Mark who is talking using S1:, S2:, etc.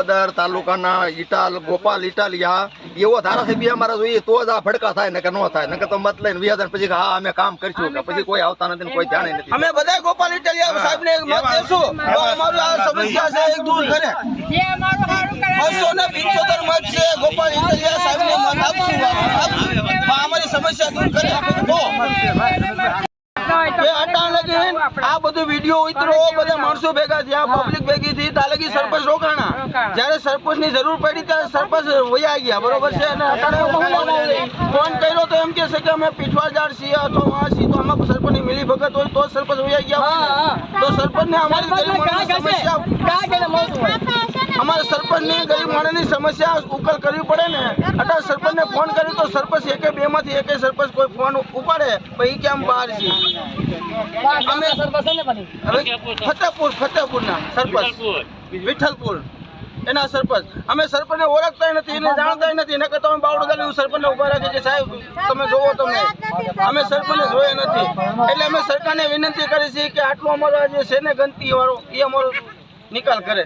S1: વિસાવદર તાલુકાના ઇટાલ ગોપાલ ઇટાલિયા એવો ધારાસભ્ય અમારે જોઈએ તો જ આ ભડકા થાય નકર ન થાય. નકર તો મત લઈને વ્યાજ પછી હા અમે કામ કરીશું. કે પછી કોઈ આવતા નથી કોઈ ધ્યાન નથી.
S2: અમે બધા ગોપાલ ઇટાલિયા સાહેબ ને મત દેશું. અમારું આ સમસ્યા છે એક દૂર કરે.
S3: અમારું સારું કરે
S2: બસો ને પિંચોતેર મત છે ગોપાલ ઇટાલિયા સાહેબ ને મત આપશું. આપશું. અમારી સમસ્યા દૂર કરે. તો લગીન આ બધું વીડિયો ઉતરો બધા માણસો ભેગા થયા પબ્લિક ભેગી થઈ તા લગી સરપંચ રોકાણા. જ્યારે સરપંચની જરૂર પડી ત્યારે સરપંચ વયા ગયા બરોબર છે? અને અટાણે ફોન કર્યો તો એમ કે છે કે અમે પીઠવાજાર છીએ અથવા આ છીએ તો આમાં સરપંચની મિલી ભગત હોય તો સરપંચ વયા ગયા તો સરપંચ ને અમારી ગરીબ માણસની સમસ્યા અમારે સરપંચની ગરીબ માણસની સમસ્યા ઉકેલ કરવી પડે ને? અત્યારે સરપંચને ફોન કર્યો તો સરપંચ એકે બે માંથી એકે સરપંચ કોઈ ફોન ઉપાડે પછી કેમ બહાર છે? અમે ફતેપુર ફતેપુર ના સરપંચ. વિઠ્ઠલપુર. એના સરપંચ. અમે સરપંચને ઓળખતા નથી, એને જાણતા નથી. એને કરતા અમે બાવડો ગાલી સરપંચને ઊભા રાખીએ કે સાહેબ, તમે જોવો તમે. અમે સરપંચને જોયા નથી. એટલે અમે સરકારને વિનંતી કરી છે કે આટલું અમારો જે છે ને ગંદકી વાળો એ અમારો નિકાલ કરે.